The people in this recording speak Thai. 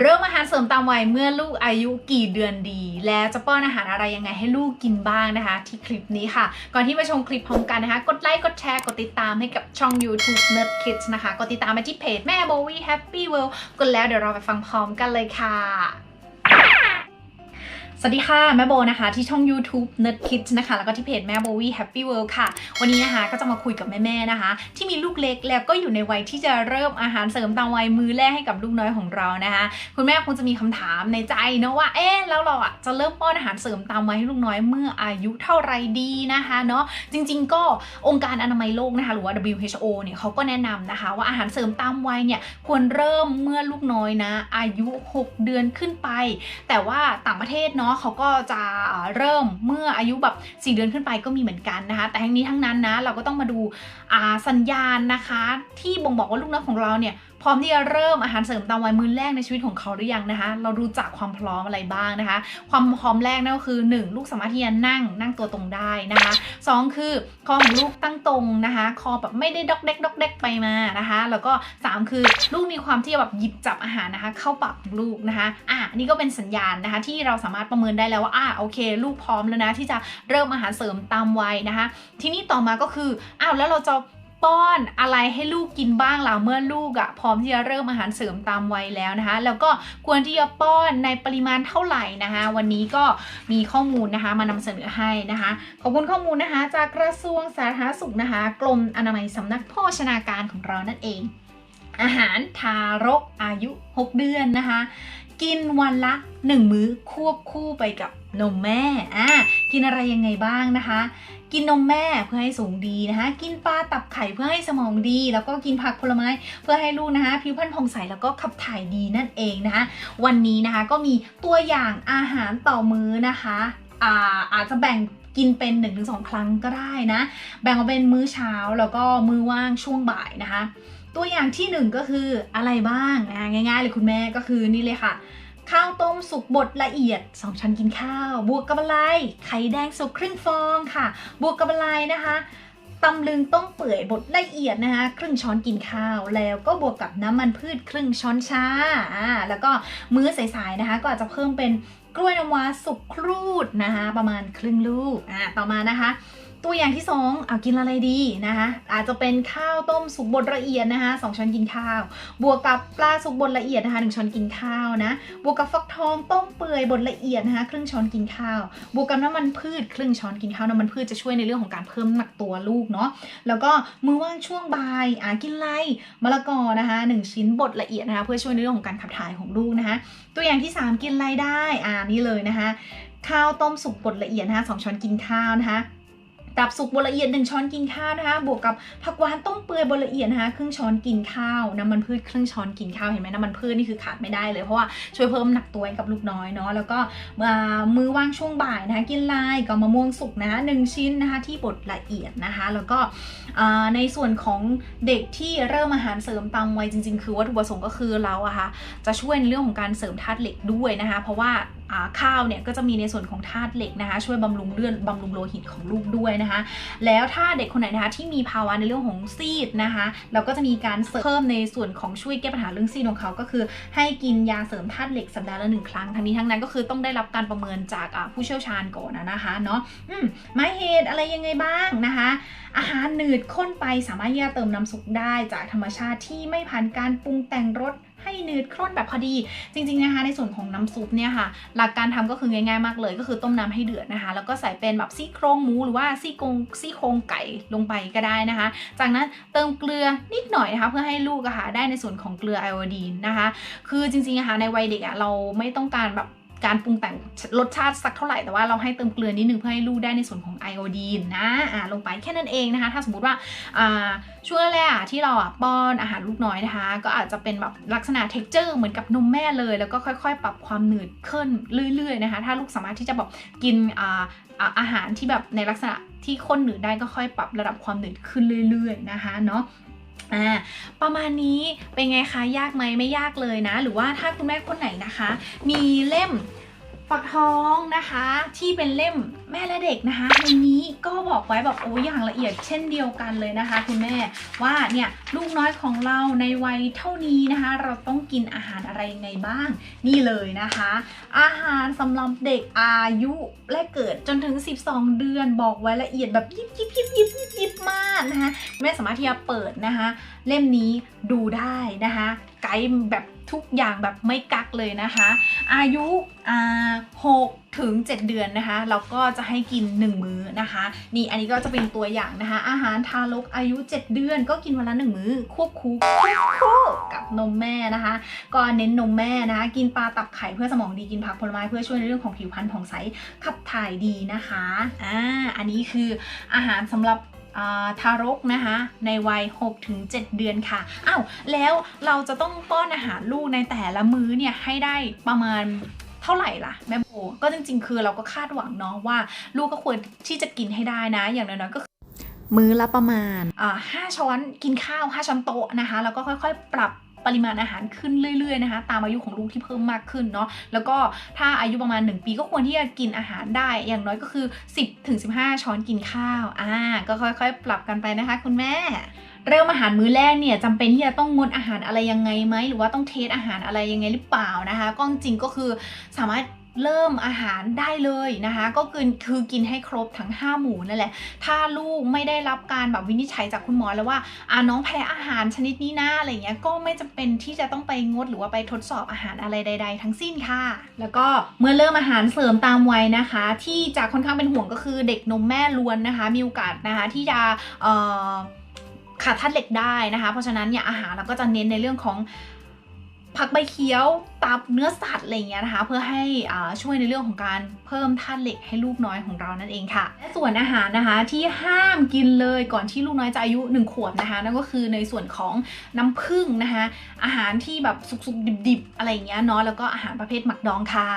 เริ่มอาหารเสริมตามวัยเมื่อลูกอายุกี่เดือนดี และจะป้อนอาหารอะไรยังไงให้ลูกกินบ้างนะคะ ที่คลิปนี้ค่ะ ก่อนที่มาชมคลิปพร้อมกันนะคะ กดไลค์กดแชร์กดติดตามให้กับช่อง YouTube Nerd Kids นะคะ กดติดตามไปที่เพจแม่โบวี่แฮปปี้เวิลด์กดแล้วเดี๋ยวเราไปฟังพร้อมกันเลยค่ะ สวัสดีค่ะ แม่โบนะคะ ที่ช่อง YouTube Nerd Kids นะคะ แล้วก็ที่เพจแม่โบวี่ Happy World ค่ะ วันนี้นะคะก็จะมาคุยกับแม่ๆนะคะ ที่มีลูกเล็กแล้วก็อยู่ในวัยที่จะเริ่มอาหารเสริมตามวัยมือแรกให้กับลูกน้อยของเรานะคะ คุณแม่คงจะมีคำถามในใจเนอะว่าเอ๊ะแล้วเราอะจะเริ่มป้อนอาหารเสริมตามวัยให้ลูกน้อยเมื่ออายุเท่าไรดีนะคะเนาะจริง ๆ ก็องค์การอนามัยโลกนะคะหรือว่า WHO เนี่ยเขาก็แนะนำนะคะ ว่าอาหารเสริมตามวัยเนี่ยควรเริ่มเมื่อลูกน้อยนะ อายุ 6 เดือนขึ้นไป แต่ว่าต่างประเทศเนาะเขาก็จะเริ่มเมื่ออายุแบบ 4 เดือนขึ้นไปก็มีเหมือนกันนะคะ แต่ทั้งนี้ทั้งนั้นนะเราก็ต้องมาดูสัญญาณนะคะ ที่บ่งบอกว่าลูกน้อยของเราเนี่ย พร้อมที่จะเริ่มอาหารเสริมตามวัยมือแรกในชีวิตของเขาหรือยังนะคะ เราดูจากความพร้อมอะไรบ้างนะคะ ความพร้อมแรกนั่นก็คือ 1 ลูกสามารถที่จะนั่งนั่งตัวตรงได้นะคะ 2 คือคอของลูกตั้งตรงนะคะ คอแบบไม่ได้ดอกเด็กดอกเด็กไปมานะคะ แล้วก็ 3 คือลูกมีความที่จะแบบหยิบจับอาหารนะคะ เข้าปากของลูกนะคะอะนี่ก็เป็นสัญญาณนะคะ ที่เราสามารถประเมินได้แล้วว่าอะโอเค ลูกพร้อมแล้วนะที่จะเริ่มอาหารเสริมตามวัยนะคะ ทีนี้ต่อมาก็คืออ้าวแล้วเราจะ ป้อนอะไรให้ลูกกินบ้างล่ะเมื่อลูกอะ่ะพร้อมที่จะเริ่มอาหารเสริมตามวัยแล้วนะคะ แล้วก็ควรที่จะป้อนในปริมาณเท่าไหร่นะคะ วันนี้ก็มีข้อมูลนะคะมานำเสนอให้นะคะ ขอบคุณข้อมูลนะคะ จากกระทรวงสาธารณสุขนะคะ กรมอนามัยสำนักโภชนาการของเรานั่นเอง อาหารทารกอายุ 6 เดือนนะคะ กินวันละ 1 มื้อควบคู่ไปกับ นมแม่อะกินอะไรยังไงบ้างนะคะ กินนมแม่เพื่อให้สูงดีนะคะ กินปลาตับไข่เพื่อให้สมองดี แล้วก็กินผักผลไม้เพื่อให้ลูกนะคะผิวพรรณผ่องใสแล้วก็ขับถ่ายดีนั่นเองนะคะ วันนี้นะคะก็มีตัวอย่างอาหารต่อมื้อนะคะอ่าอาจจะแบ่งกินเป็น 1-2 ครั้งก็ได้นะ แบ่งออกเป็นมื้อเช้าแล้วก็มื้อว่างช่วงบ่ายนะคะ ตัวอย่างที่หนึ่งก็คืออะไรบ้างอ่าง่ายๆเลยคุณแม่ก็คือนี่เลยค่ะ ข้าวต้มสุกบดละเอียด 2 ช้อนกินข้าว บวกกับอะไรไข่แดงสุกครึ่งฟองค่ะ บวกกับอะไรนะคะตำลึงต้มเปื่อยบดละเอียดนะคะครึ่งช้อนกินข้าวแล้วก็บวกกับน้ำมันพืชครึ่งช้อนชาอ่าแล้วก็มื้อสายๆนะคะ ก็อาจจะเพิ่มเป็นกล้วยน้ำว้าสุกครูดนะคะ ประมาณครึ่งลูกอ่าต่อมานะคะ ตัวอย่างที่ 2เอากินอะไรดีนะคะอาจจะเป็นข้าวต้มสุกบดละเอียดนะคะ2ช้อนกินข้าว บวกกับปลาสุกบดละเอียดนะคะ1ช้อนกินข้าวนะบวกกับฟักทองต้มเปื่อยบดละเอียดนะคะครึ่งช้อนกินข้าว บวกกับน้ำมันพืชครึ่งช้อนกินข้าวน้ำมันพืชจะช่วยในเรื่องของการเพิ่มหนักตัวลูกเนาะแล้วก็มื้อว่างช่วงบ่ายอากินไรมะละกอนะคะ1ชิ้นบดละเอียดนะคะเพื่อช่วยในเรื่องของการขับถ่ายของลูกนะคะตัวอย่างที่ 3 กินไรได้อ่านี่เลยนะคะข้าวต้มสุกบดละเอียดนะคะสองช้อนกินข้าวนะคะ ตับสุกบดละเอียด1ช้อนกินข้าวนะคะ บวกกับผักหวานต้มเปื่อยบดละเอียดนะคะครึ่งช้อนกินข้าวน้ำมันพืชครึ่งช้อนกินข้าวเห็นไหมน้ำมันพืชนี่คือขาดไม่ได้เลยเพราะว่าช่วยเพิ่มหนักตัวให้กับลูกน้อยเนาะแล้วก็มือว่างช่วงบ่ายนะคะกินลายกับมะม่วงสุกนะหนึ่งชิ้นนะคะที่บดละเอียดนะคะ แล้วก็ในส่วนของเด็กที่เริ่มอาหารเสริมตามวัยจริง ๆ คือวัตถุประสงค์ก็คือเราอะค่ะจะช่วยในเรื่องของการเสริมธาตุเหล็กด้วยนะคะ เพราะว่า ข้าวเนี่ยก็จะมีในส่วนของธาตุเหล็กนะคะ ช่วยบำรุงเลือดบำรุงโลหิตของลูกด้วยนะคะ แล้วถ้าเด็กคนไหนนะคะที่มีภาวะในเรื่องของซีดนะคะเราก็จะมีการเสริมเพิ่มในส่วนของช่วยแก้ปัญหาเรื่องซีดของเขาก็คือ ให้กินยาเสริมธาตุเหล็กสัปดาห์ละหนึ่งครั้งทั้งนี้ทั้งนั้นก็คือต้องได้รับการประเมินจากผู้เชี่ยวชาญก่อนนะคะเนาะอืมหมาเหตุอะไรยังไงบ้างนะคะ อาหารหนืดข้นไปสามารถที่จะเติมน้ำซุปได้จากธรรมชาติที่ไม่ผ่านการปรุงแต่งรส ให้เนืดข้นแบบพอดี จริงๆนะคะในส่วนของน้ำซุปเนี่ยค่ะ หลักการทำก็คือง่ายๆมากเลย ก็คือต้มน้ำให้เดือดนะคะ แล้วก็ใส่เป็นแบบซี่โครงหมูหรือว่าซี่โครงซี่โครงไก่ลงไปก็ได้นะคะ จากนั้นเติมเกลือนิดหน่อยนะคะ เพื่อให้ลูกอะค่ะได้ในส่วนของเกลือไอโอดีนนะคะ คือจริงๆอะค่ะในวัยเด็กอะเราไม่ต้องการแบบ การปรุงแต่งรสชาติสักเท่าไหร่แต่ว่าเราให้เติมเกลือนิดนึงเพื่อให้ลูกได้ในส่วนของไอโอดีนนะอ่าลงไปแค่นั้นเองนะคะ ถ้าสมมติว่าอ่าช่วงแรกที่เราอะป้อนอาหารลูกน้อยนะคะ ก็อาจจะเป็นแบบลักษณะเท็กเจอร์เหมือนกับนมแม่เลย แล้วก็ค่อย ๆ ปรับความหนืดขึ้นเรื่อยๆนะคะ ถ้าลูกสามารถที่จะแบบกินอาอ่าอาหารที่แบบในลักษณะที่ข้นหนืดได้ก็ค่อยปรับระดับความหนืดขึ้นเรื่อย ๆ นะคะเนาะ อ่าประมาณนี้เป็นไงคะยากไหมไม่ยากเลยนะ หรือว่าถ้าคุณแม่คนไหนนะคะ มีเล่ม ปักท้องนะคะ ที่เป็นเล่มแม่และเด็กนะคะในนี้ก็บอกไว้แบบโอ้ยอย่างละเอียดเช่นเดียวกันเลยนะคะ คุณแม่ว่าเนี่ยลูกน้อยของเราในวัยเท่านี้นะคะ เราต้องกินอาหารอะไรยังไงบ้างนี่เลยนะคะ อาหารสำหรับเด็กอายุแรกเกิดจนถึง 12 เดือนบอกไว้ละเอียดแบบยิบยิบยิบยิบยิบยิบมากนะคะแม่สามารถที่จะเปิดนะคะ เล่มนี้ดูได้นะคะ ไกด์แบบ ทุกอย่างแบบไม่กักเลยนะคะ อายุอ่าหกถึง 7 เดือนนะคะ เราก็จะให้กิน 1 มื้อนะคะ นี่อันนี้ก็จะเป็นตัวอย่างนะคะ อาหารทารกอายุ 7 เดือน ก็กินวันละ 1 มื้อควบคู่ควบคู่กับนมแม่นะคะ ก็เน้นนมแม่นะคะ กินปลาตับไข่เพื่อสมองดีกินผักผลไม้เพื่อช่วยในเรื่องของผิวพรรณผ่องใสขับถ่ายดีนะคะอ่าอันนี้คืออาหารสำหรับ ทารกนะคะในวัย 6-7 เดือนค่ะอ้าวแล้วเราจะต้องป้อนอาหารลูกในแต่ละมื้อเนี่ยให้ได้ประมาณเท่าไหร่ล่ะแม่โบก็จริง ๆ คือเราก็คาดหวังเนาะว่า ลูกก็ควรที่จะกินให้ได้นะ อย่างน้อยๆก็คือมื้อละประมาณอ่าห้าช้อนกินข้าว 5 ช้อนโต๊ะนะคะ แล้วก็ค่อยๆ ปรับ ปริมาณอาหารขึ้นเรื่อยๆนะคะ ตามอายุของลูกที่เพิ่มมากขึ้นเนาะแล้วก็ถ้าอายุประมาณ 1 ปีก็ควรที่จะกินอาหารได้ อย่างน้อยก็คือ 10ถึง15 ช้อนกินข้าวอ่าก็ค่อยๆ ปรับกันไปนะคะ คุณแม่เริ่มอาหารมื้อแรกเนี่ยจำเป็นที่จะต้องงดอาหารอะไรยังไงไหมหรือว่าต้องเทสอาหารอะไรยังไงหรือเปล่านะคะก็จริงก็คือสามารถ เริ่มอาหารได้เลยนะคะ ก็คือคือกินให้ครบทั้ง 5 หมู่นั่นแหละ ถ้าลูกไม่ได้รับการแบบวินิจฉัยจากคุณหมอแล้วว่าอ่าน้องแพ้อาหารชนิดนี้นะอะไรเงี้ยก็ไม่จำเป็นที่จะต้องไปงดหรือว่าไปทดสอบอาหารอะไรใด ๆ ทั้งสิ้นค่ะ แล้วก็เมื่อเริ่มอาหารเสริมตามวัยนะคะ ที่จะค่อนข้างเป็นห่วงก็คือเด็กนมแม่ล้วนนะคะ มีโอกาสนะคะที่จะขาดธาตุเหล็กได้นะคะ เพราะฉะนั้นเนี่ยอาหารเราก็จะเน้นในเรื่องของ ผักใบเขียวตับเนื้อสัตว์อะไรเงี้ยนะคะ เพื่อให้ช่วยในเรื่องของการเพิ่มธาตุเหล็กให้ลูกน้อยของเรานั่นเองค่ะ และส่วนอาหารนะคะที่ห้ามกินเลยก่อนที่ลูกน้อยจะอายุ 1 ขวบนะคะนั่นก็คือในส่วนของน้ำผึ้งนะคะ อาหารที่แบบสุกๆดิบๆ อะไรเงี้ยเนาะแล้วก็อาหารประเภทหมักดองค่ะ